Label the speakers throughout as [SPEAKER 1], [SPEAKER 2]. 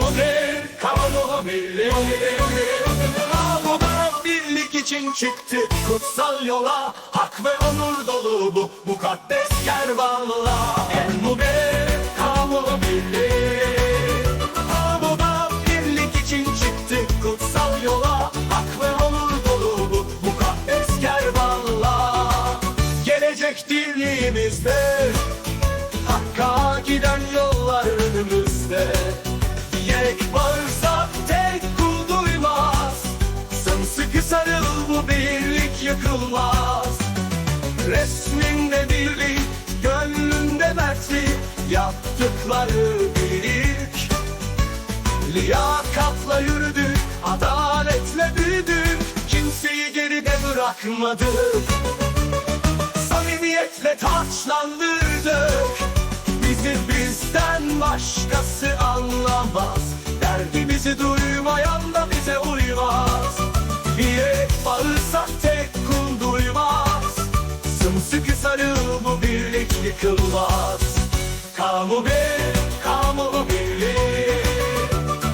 [SPEAKER 1] Kamu bir, kamu milli birlik için çıktı kutsal yola. Hak ve onur dolu bu mukaddes kervanla. En mubir, kamu milli Kamuda birlik için çıktı kutsal yola. Hak ve onur dolu bu mukaddes kervanla. Gelecek dinimizde yıkılmaz Resminde birlik, gönlünde mertlik Yaptıkları birlik Liyakatla yürüdük, adaletle büyüdük Kimseyi geride bırakmadık Samimiyetle taçlandırdık Bizi bizden başkası anlamaz yıkılmaz. Kamu bir, kamu birlik.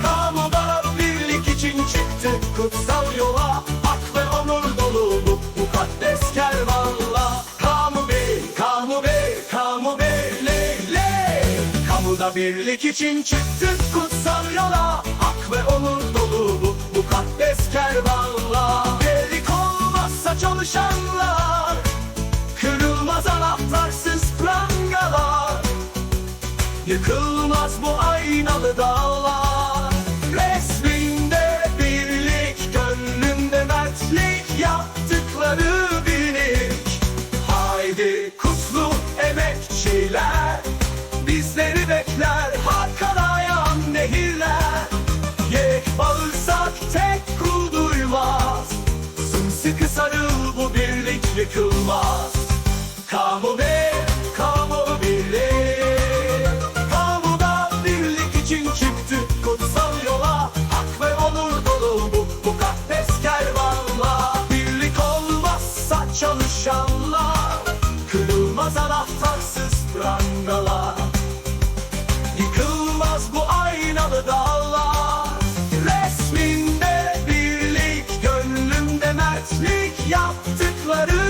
[SPEAKER 1] Kamuda birlik için çıktı kutsal yola. Hak ve onur dolu bu mukaddes kervanla Kamu bey, kamu bey, kamu bey, ley ley Kamuda birlik için çıktık kutsal yola. Hak ve onur dolu bu mukaddes kervanla Birlik olmazsa çalışanlar Yıkılmaz bu aynalı dağlar. Resminde birlik, gönlünde mertlik Yaptıkları birlik. Haydi kutlu emekçiler Bizleri bekler Hakkarayan nehirler. Yek bağırsak tek kul duymaz Sımsıkı sarıl yaptıkları